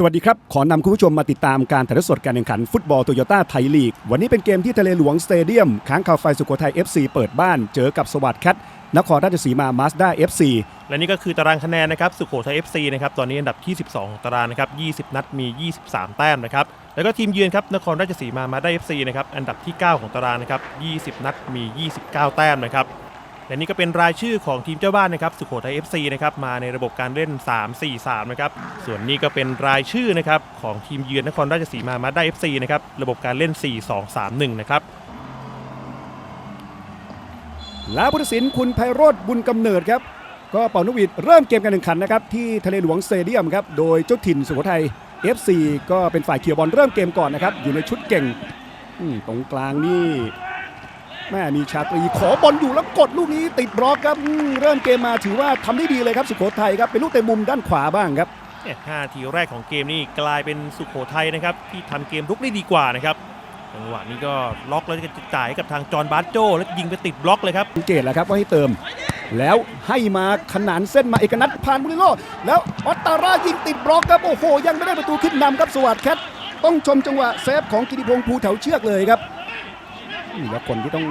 สวัสดีครับ ขอนำคุณผู้ชมมาติดตามการถ่ายทอดสดการแข่งขันฟุตบอลโตโยต้าไทยลีก วันนี้เป็นเกมที่ทะเลหลวงสเตเดียมค้างคาไฟสุโขทัย FC เปิดบ้าน เจอกับสวัสดิ์แคทนครราชสีมามาสด้า FC และนี่ก็คือตารางคะแนนนะครับสุโขทัย FC นะครับตอนนี้อันดับที่ 12ตารางนะครับ 20 นัดมี 23 แต้มนะครับแล้วก็ทีมเยือนครับนครราชสีมามาได้ FC นะครับอันดับที่ 9 ของตารางนะครับ 20 นัดมี 29 แต้มนะครับ และนี่ก็เป็นรายชื่อของทีมเจ้าบ้านนะครับสุโขทัย FC นะครับมาในระบบการเล่น 3-4-3 นะครับส่วนนี้ก็เป็นรายชื่อนะครับของทีมเยือนนครราชสีมามาได้ FC นะครับระบบการเล่น 4-2-3-1 นะครับและผู้ตัดสินคุณไพโรธบุญกำเนิดครับก็เป่านกหวีดเริ่มเกมการแข่งขันนะครับที่ทะเลหลวงสเตเดียมครับโดยเจ้าถิ่นสุโขทัย FC ก็เป็นฝ่ายเขียวบอลเริ่มเกมก่อนนะครับอยู่ในชุดเก่งตรงกลางนี่ แม่มีชาตรีขอบอลอยู่แล้วกดลูกนี้ติดบล็อกครับอืมเริ่มเกมมาถือว่าทำได้ดีเลยครับสุโขทัยครับเป็นลูกเตะมุมด้านขวาบ้างครับเนี่ยห้าทีแรกของเกมนี่กลายเป็นสุโขทัยนะครับที่ทำเกมรุกได้ดีกว่านะครับจังหวะนี้ก็ล็อกแล้วจะจ่ายให้กับทางจอห์นบาร์โจแล้วยิงไปติดบล็อกเลยครับสังเกตแล้วครับว่าให้เติม แล้วให้มาขนานเส้นมาเอกนัทผ่านบุริโลแล้วออตตาร่ายิงติดบล็อกครับโอ้โหยังไม่ได้ประตูขึ้นนำครับสวัสดิ์แคทต้องชมจังหวะเซฟของกิติพงษ์ภูแถวเชือกเลยครับอืม แล้วคนที่ต้อง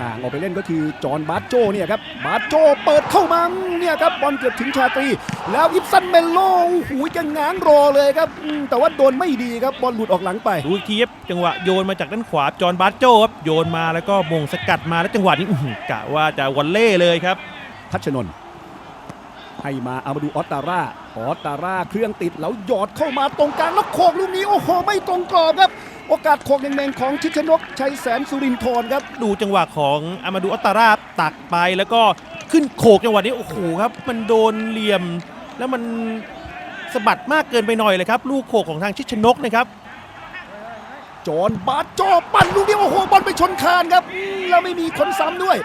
ห่างออกไปเล่นก็คือจอห์นบาร์โจเนี่ยครับบาร์โจเปิดเข้ามาเนี่ยครับบอลเกือบถึงชาตรี แล้วอิฟซันเมโลโอ้โหจะง้างรอเลยครับอืมแต่ว่าโดนไม่ดีครับบอลหลุดออกหลังไปดูอีกทีครับจังหวะโยนมาจากด้านขวาจอห์นบาร์โจครับโยนมาแล้วก็มงสกัดมาแล้วจังหวะนี้อื้อหือกะว่าจะวอลเล่เลยครับทัชนนท์ให้มาเอามาดูออตตาร่าออตตาร่าเครื่องติดแล้วหยอดเข้ามาตรงกลางแล้วโขกลูกนี้โอ้โหไม่ตรงกรอบครับ โอกาสโขกแมงๆของชิดชนกชัยแสนสุรินทร์ครับ ดูจังหวะของอามาดูอัตตาราตักไปแล้วก็ขึ้นโขกจังหวะนี้โอ้โหครับมันโดนเหลี่ยม แล้วมันสะบัดมากเกินไปหน่อยเลยครับ ลูกโขกของทางชิดชนกนะครับจอห์นบาสโจปั่นลูกนี้โอ้โหบอลไปชนคานครับอืมแล้วไม่มีคนซ้ำด้วย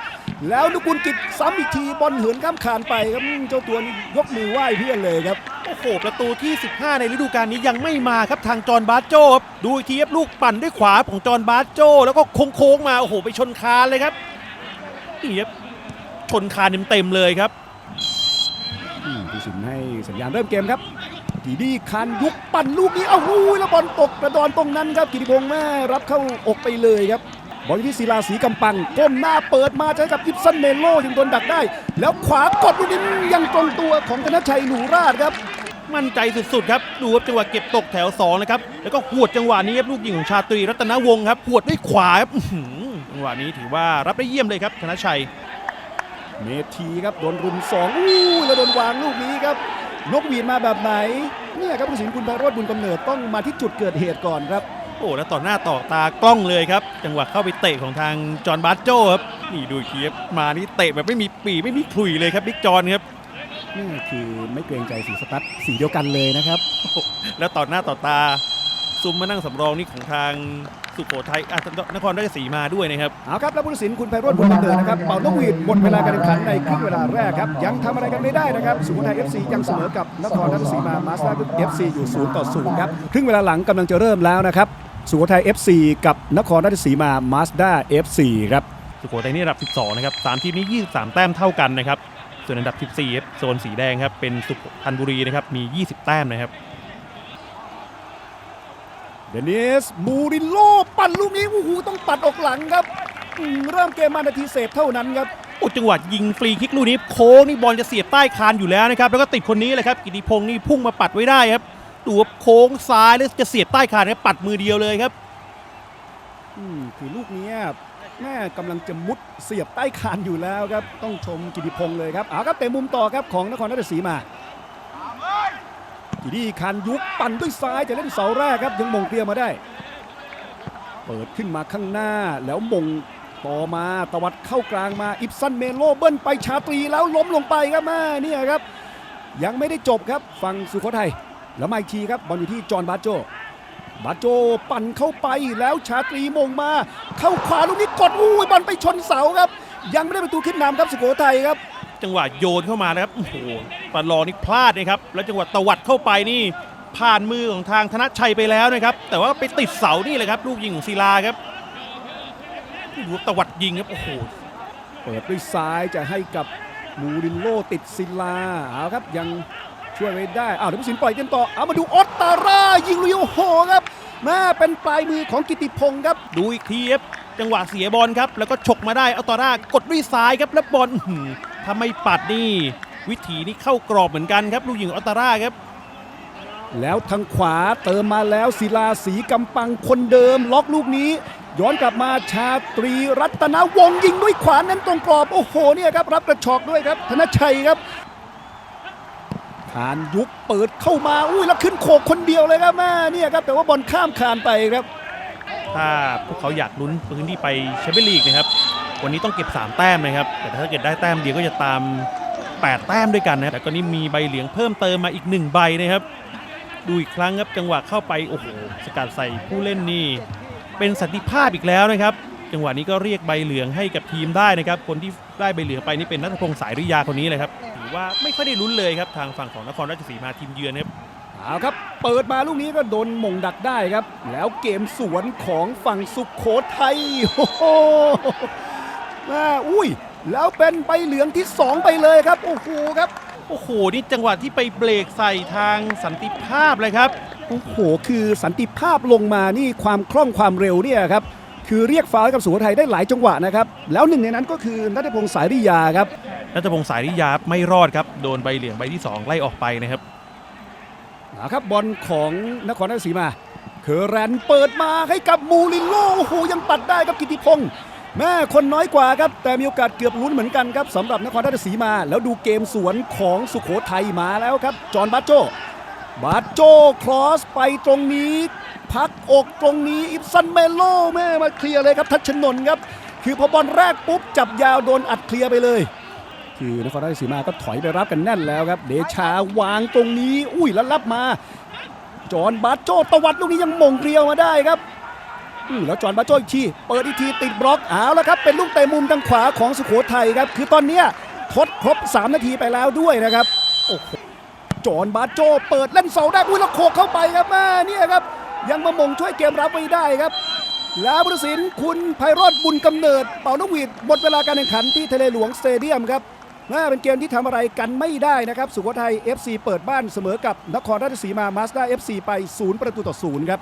แล้วนุกุลกิจซ้ำอีกทีบอลเหินข้ามคานไปครับอืมเจ้าตัวนี้ยกมือไหว้เพื่อนเลยครับโอ้โหประตูที่ 15 ในฤดูกาลนี้ยังไม่มาครับทางจอห์นบาร์โจครับดูอีกทีครับลูกปั่นด้วยขวาของจอห์นบาร์โจแล้วก็โค้งๆมาโอ้โหไปชนคานเลยครับนี่ครับชนคานเต็มๆเลยครับอืมผู้สินให้สัญญาณเริ่มเกมครับกีดีคันยุกปั่นลูกนี้เอ้าหูยแล้วบอลตกกระดอนตรงนั้นครับกิติพงษ์แม่รับเข้าอกไปเลยครับ บอลที่ศิลาสีกำปังก้มหน้าเปิดมาเจอกับอิฟซันเมโลยังโดนดักได้ แล้วขวากดลูกนี้ยังตรงตัวของธนชัยหนูราชครับ มั่นใจสุดๆครับดูครับจังหวะเก็บตกแถว2นะครับแล้วก็หวดจังหวะนี้ครับลูกยิงของชาตรีรัตนวงศ์ครับหวดด้วยขวาครับอื้อหือจังหวะนี้ถือว่ารับได้เยี่ยมเลยครับธนชัย เมทีครับโดนรุมสองอู้ยแล้วโดนวางลูกนี้ครับนกหวีดมาแบบไหนเนี่ยครับผู้สินคุณไพโรธบุญกำเนิดต้องมาที่จุดเกิดเหตุก่อนครับ โอ้แล้วต่อหน้าต่อตากล้องเลยครับ จังหวะเข้าไปเตะของทางจอห์นบาร์โจครับนี่ดูอีกทีครับมานี่เตะแบบไม่มีปีไม่มีขลุ่ยเลยครับบิ๊กจอห์นครับนี่คือไม่เกรงใจสีสตั๊ดสีเดียวกันเลยนะครับ แล้วต่อหน้าต่อตาซุมมานั่งสำรองนี่ของทางสุโขทัยอะนครราชสีมาด้วยนะครับ เอาครับ แล้วผู้ตัดสินคุณไพโรธบุญกำเนิดนะครับ เป่านกหวีดหมดเวลาการแข่งขันในครึ่งเวลาแรกครับ ยังทำอะไรกันไม่ได้นะครับ สุโขทัย FC ยังเสมอกับนครราชสีมามาสเตอร์เอฟซีอยู่0ต่อ0ครับ ครึ่งเวลาหลังกำลังจะเริ่มแล้วนะครับ สุโขทัย FC กับนครราชสีมามาสด้า FC ครับสุโขทัยนี่อันดับ 12 นะครับสามทีมนี้ 23 แต้มเท่ากันนะครับ ส่วนอันดับ 14ครับโซนสีแดงครับ เป็นสุพรรณบุรีนะครับ มี 20 แต้มนะครับ เดนิสมูรินโลปั่นลูกนี้โอ้โหต้องปัดออกหลังครับอืมเริ่มเกมมานาทีเศษเท่านั้นครับโอ้จังหวะยิงฟรีคิกลูกนี้โค้งนี่บอลจะเสียบใต้คานอยู่แล้วนะครับ แล้วก็ติดคนนี้เลยครับกิติพงศ์นี่พุ่งมาปัดไว้ได้ครับ ดูว่าโค้งซ้ายแล้วจะเสียบใต้คานครับปัดมือเดียวเลยครับอืมคือลูกนี้แม่กำลังจะมุดเสียบใต้คานอยู่แล้วครับ ต้องชมกิติพงศ์เลยครับเอาครับเตะมุมต่อครับของนครราชสีมากิติคันยุกปั่นด้วยซ้ายจะเล่นเสาแรกครับยังมงเกลียมาได้ เปิดขึ้นมาข้างหน้าแล้วมงต่อมาตวัดเข้ากลางมาอิปซันเมโลเบิ้ลไปชาตรีแล้วล้มลงไปครับแม่เนี่ยครับ ยังไม่ได้จบครับฝั่งสุโขทัย แล้วมาอีกทีครับบอลอยู่ที่จอห์นบาโจบาโจปั่นเข้าไปแล้วชาตรีมงมา เข้าขวาลูกนี้กดอู้ยบอลไปชนเสาครับ ยังไม่ได้ประตูขึ้นนำครับสุโขทัยครับ จังหวะโยนเข้ามานะครับโอ้โหปานรองนี่พลาดนะครับ แล้วจังหวะตวัดเข้าไปนี่ ผ่านมือของทางธนชัยไปแล้วนะครับ แต่ว่าไปติดเสานี่เลยครับ ลูกยิงของศิลาครับดูตวัดยิงครับโอ้โหเปิดด้วยซ้ายจะให้กับมูรินโลติดซิลาเอาครับยัง ช่วยไว้ได้ อ้าวเดี๋ยวผู้สินปล่อยเกมต่อ เอามาดูออตตาร่ายิงลุยโอ้โหครับแม่เป็นปลายมือของกิติพงศ์ครับ ดูอีกทีครับจังหวะเสียบอลครับ แล้วก็ฉกมาได้เอาตอร่ากดด้วยซ้ายครับแล้วบอลอื้อหือถ้าไม่ปัดนี่ วิถีนี่เข้ากรอบเหมือนกันครับลูกยิงอัลตาร่าครับ แล้วทางขวาเติมมาแล้วศิลาสีกำปังคนเดิม ล็อกลูกนี้ ย้อนกลับมาชาตรีรัตนวงศ์ยิงด้วยขวาเน้นตรงกรอบโอ้โหเนี่ยครับรับกระชอกด้วยครับ ธนชัยครับ ขานยุกเปิดเข้ามาอุ้ยแล้วขึ้นโขกคนเดียวเลยครับแม่เนี่ยครับแต่ว่าบอลข้ามคานไปครับถ้าพวกเขาอยากลุ้นพื้นที่ไปแชมเปี้ยนลีกนะครับวันนี้ต้องเก็บ 3 แต้มนะครับแต่ถ้าเกิดได้แต้มเดียวก็จะตาม 8 แต้มด้วยกันนะแต่ก็นี่มีใบเหลืองเพิ่มเติมมาอีก 1 ใบนะครับ ดูอีกครั้งครับจังหวะเข้าไปโอ้โหสกัดใส่ผู้เล่นนี่เป็นสันติภาพอีกแล้วนะครับ จังหวะนี้ก็เรียกใบเหลืองให้กับทีมได้นะครับ คนที่ได้ใบเหลืองไปนี่เป็นนัทพงศ์สายริยาคนนี้เลยครับ ว่าไม่ค่อยได้ลุ้นเลยครับทางฝั่งของนครราชสีมาทีมเยือนนะครับเอาครับ เปิดมาลูกนี้ก็โดนหมงดักได้ครับ แล้วเกมสวนของฝั่งสุขโขทัยโอ้โหแม่อุ้ย แล้วเป็นใบเหลืองที่ 2 ไปเลยครับ โอ้โหครับ โอ้โห นี่จังหวะที่ไปเบรกใส่ทางสันติภาพเลยครับ โอ้โห คือสันติภาพลงมานี่ความคล่องความเร็วเนี่ยครับ คือเรียกฟาวล์ให้กับสุโขทัยได้หลายจังหวะนะครับ แล้วหนึ่งในนั้นก็คือนัทพงศ์สายริยาครับ นัทพงศ์สายริยาไม่รอดครับโดนใบเหลืองใบที่ 2 ไล่ออกไปนะครับนะครับบอลของนครราชสีมาเคอร์แรนเปิดมาให้กับมูรินโลโอ้โหยังตัดได้ครับกิติพงศ์แม่คนน้อยกว่าครับ แต่มีโอกาสเกือบลุ้นเหมือนกันครับสำหรับนครราชสีมา แล้วดูเกมสวนของสุโขทัยมาแล้วครับ จอห์นบาโจบาโจครอสไปตรงนี้ พักอกตรงนี้อิฟซันเมโลแม่มาเคลียร์เลยครับทัชชนน์ครับ คือพอบอลแรกปุ๊บจับยาวโดนอัดเคลียร์ไปเลย คือนครราชสีมาก็ถอยไปรับกันแน่นแล้วครับ เดชาวางตรงนี้ อุ้ยแล้วรับมา จอนบาโจตวัดลูกนี้ยังมงเกลียวมาได้ครับอืมแล้วจอนบาโจอีกทีเปิดอีกทีติดบล็อกเอาแล้วครับ เป็นลูกเตะมุมทางขวาของสุโขทัยครับ คือตอนเนี้ยทดครบ 3 นาทีไปแล้วด้วยนะครับโอ้โหจอนบาโจเปิดเล่นเสาได้อุ้ยแล้วโขกเข้าไปครับแม่เนี่ยครับ ยังมามงช่วยเกมรับไว้ได้ครับแล้วผู้ตัดสินคุณไพโรธบุญกำเนิด เป่านกหวีดหมดเวลาการแข่งขันที่ทะเลหลวงสเตเดียมครับ น่าเป็นเกมที่ทำอะไรกันไม่ได้นะครับ สุโขทัย FC เปิดบ้านเสมอกับนครราชสีมามาสด้า FC ไป 0 ประตูต่อ 0 ครับ